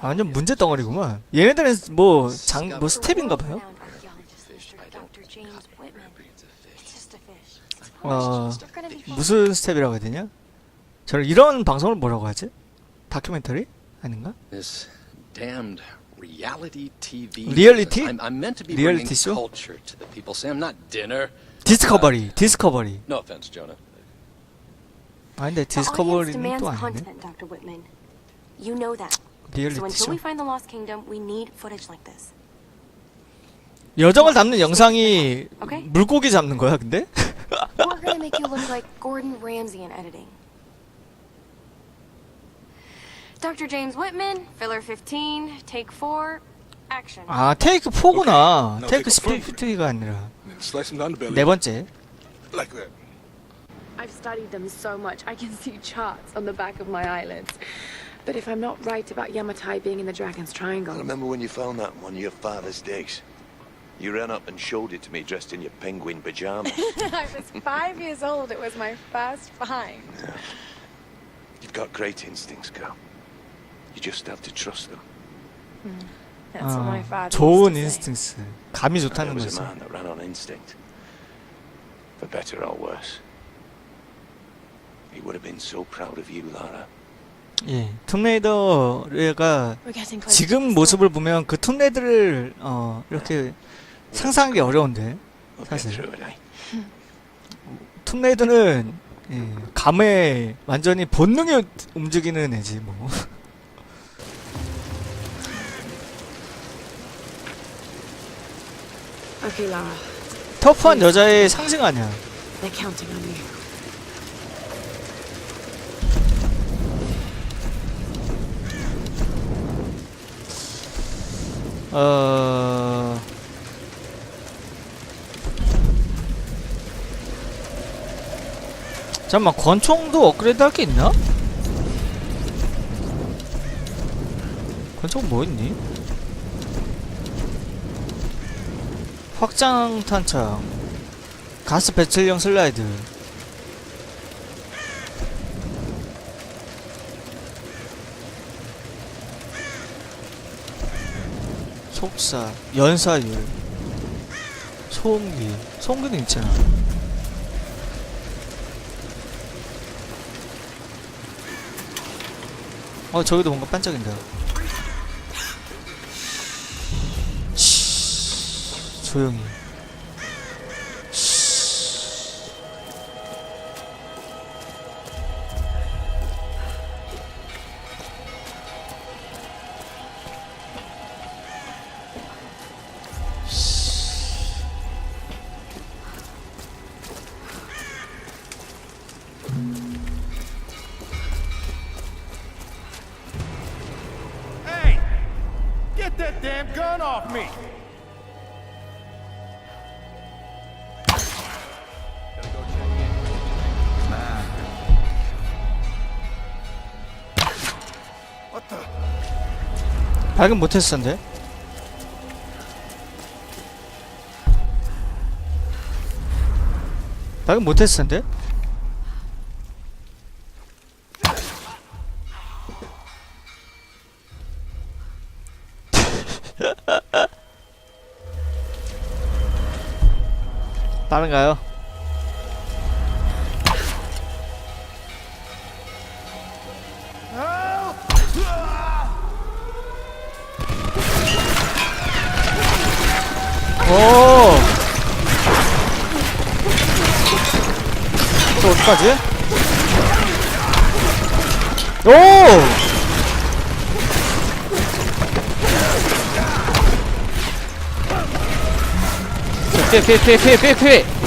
아, 완전 문제 덩어리구만. 얘네들은 뭐, 장, 뭐 스텝인가 봐요? 어. 무슨 스텝이라고 해야 되냐? 저는 이런 방송을 뭐라고 하지? 다큐멘터리? 아닌가? This damned reality TV. Reality? I'm, I'm meant to be Reality bringing show? culture to the people, Sam, not dinner. 디스커버리, 디스커버리. No offense, Jonah. 아, 근데 디스커버리는 또 아니네. content, Dr. Whitman. You know that. So 리얼리티 until 쇼. we find the Lost Kingdom, we need footage like this. 여정을 담는 영상이 오케이. 물고기 잡는 거야, 근데? We're gonna make you look like Gordon Ramsay in editing. Dr. James Whitman, filler 15, take 4, action. 아, 테이크 4구나. Now 테이크 take a front. 스피드가 아니라. And slice them down the belly. 네 번째. Like that. I've studied them so much, I can see charts on the back of my eyelids. But if I'm not right about Yamatai being in the Dragon's Triangle, I remember when you found that in one of your father's digs. You ran up and showed it to me dressed in your penguin pajamas. I was five years old. It was my first find. You've got great instincts, girl. You just have to trust them. That's what my 아, father 좋은 used to say. 인스팅스. 감이 There 좋다는 was 거지. a man that ran on instinct. For better or worse. He would have been so proud of you, Lara. 예. 툼레이더가 지금 the 모습을 보면 그 툼레이드를 어, 이렇게 상상하기 어려운데 사실. 툼레이드는 예, 감에 완전히 본능에 움직이는 애지 뭐. 터프한 여자의 상징 아니야. 어. 잠깐만 권총도 업그레이드 할 게 있나? 권총 뭐 있니? 확장 탄창 가스 배출형 슬라이드 속사 연사율 소음기 소음기도 있잖아 어 저기도 뭔가 반짝인다 치, 조용히 damn gun off me! 발견 못했었는데 발견 못했었는데 빠른가요? 오! 또 어디까지? 오! 피해 피해 피해 피해 피해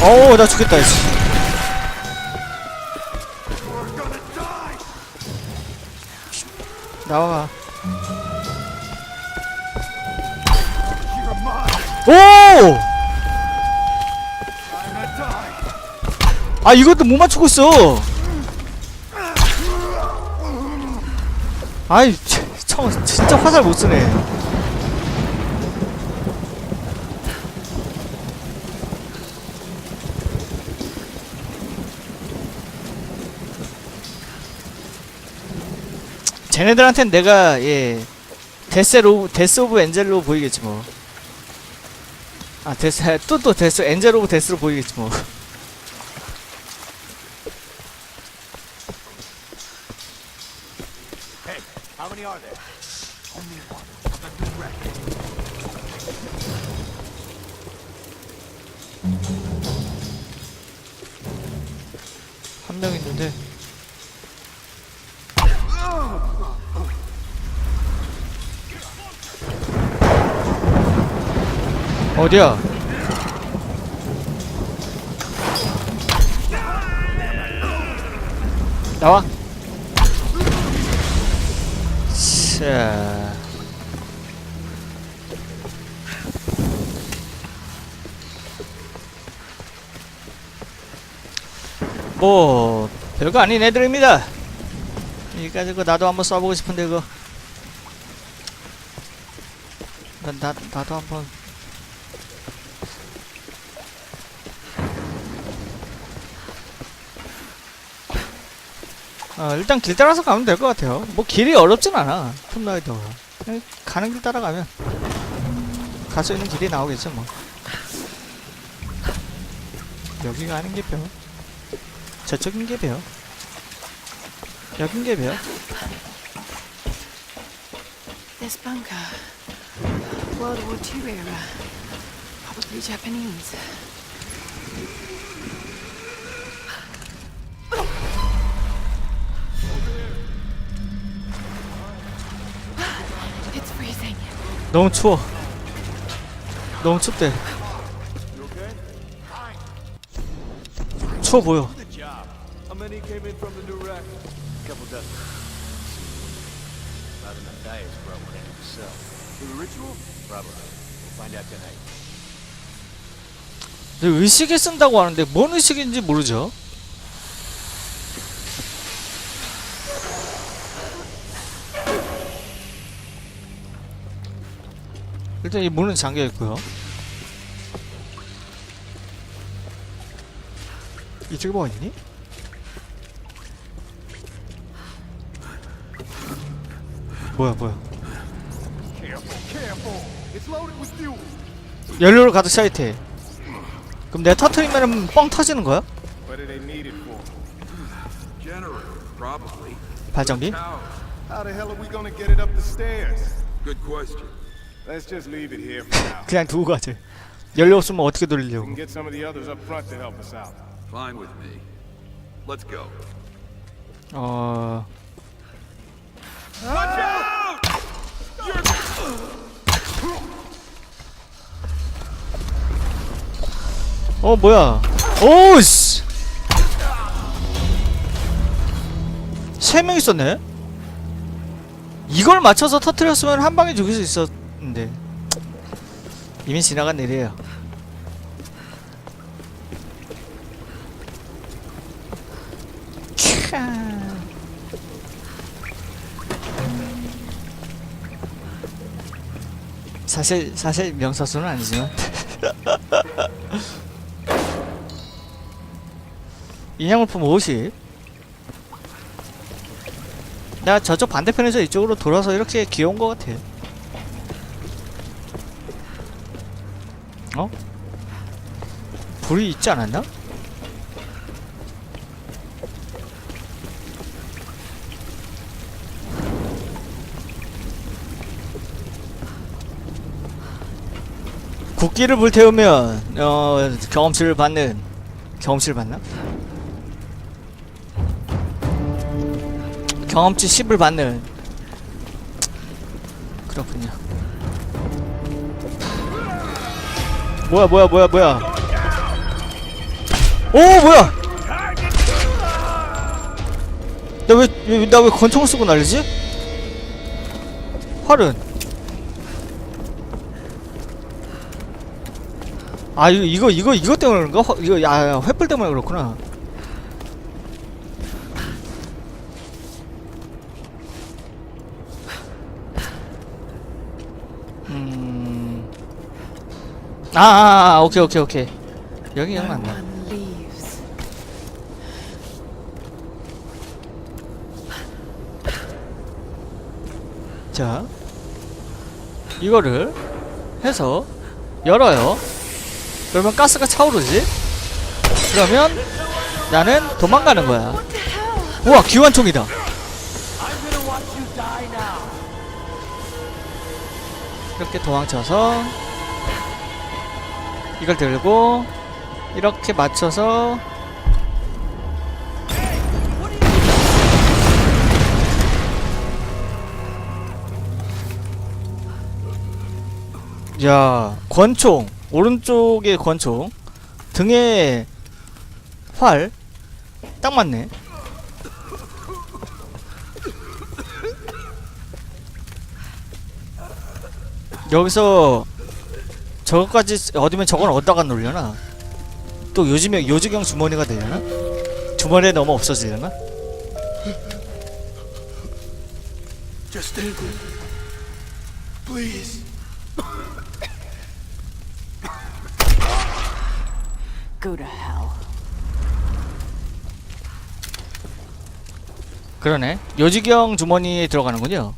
어우 나 죽겠다 씨. 나와봐 오! 아 이것도 못 맞추고 있어 아이 참 진짜 화살 못 쓰네 쟤네들한텐 내가 예 데스로 데스 오브 엔젤로 보이겠지 뭐. 아 데스 또 또 데스 엔젤 오브 데스로 보이겠지 뭐. 한 명 있는데. 어디야? 나와. 자. 뭐 별거 아닌 애들입니다. 이 가지고 나도 한번 써보고 싶은데 그거. 나, 나 나도 한번. 어, 일단 길 따라서 가면 될 것 같아요. 뭐 길이 어렵진 않아. 톰라이더가. 그냥 가는 길 따라가면 갈 수 있는 길이 나오겠죠 뭐. 여기가 아닌 게 뼈. 저쪽인 게 뼈. 여긴 게 Japanese. 너무 추워. 너무 춥대. 추워 보여. 근데 의식에 쓴다고 하는데 뭔 의식인지 모르죠. 일단 이 문은 잠겨 있고요. 이쪽에 뭐가 있니? 뭐야 뭐야? 연료를 가득 차 있대. 그럼 내가 터트리면은 뻥 터지는 거야? 발전기? Let's just leave it here for now. 그냥 두고 가지. 연료 없으면 어떻게 We 돌리려고? can get some of the others up front to help us out. Fine with me. Let's go. 어. 어 뭐야? 오 씨. 세 명 있었네. 이걸 맞춰서 터트렸으면 한 방에 죽일 수 있었 는데 이미 지나간 일이에요. 캬. 사실 사실 명사수는 아니지만 인양물품 50 내가 저쪽 반대편에서 이쪽으로 돌아서 이렇게 귀여운 것 같아 어? 불이 있지 않았나? 국기를 불태우면 어 경험치를 받는 경험치를 받나? 경험치 10을 받는 그렇군요. 뭐야 뭐야 뭐야 뭐야 오 뭐야 나왜나 왜 권총을 쓰고 날리지? 활은 아 이거 이거 이거 이거 때문에 그런가? 화- 이거 야, 야 횃불 때문에 그렇구나 아, 아, 아 오케이 오케이 오케이. 여기 One leaves. 자 이거를 해서 열어요. 그러면 가스가 차오르지? 그러면 나는 도망가는 거야. 우와 기관총이다. 이렇게 도망쳐서 이걸 들고 이렇게 맞춰서 야 권총 오른쪽에 권총. 등에 활. 딱 맞네. 여기서 저거까지 얻으면 저건 어디다가 놀려나 또 요즘에 요지경 주머니가 되려나 주머니에 넣으면 없어지려나 Just stay with me. Please. Go to hell. 그러네 요지경 주머니에 들어가는군요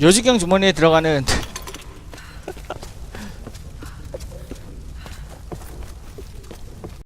요지경 주머니에 들어가는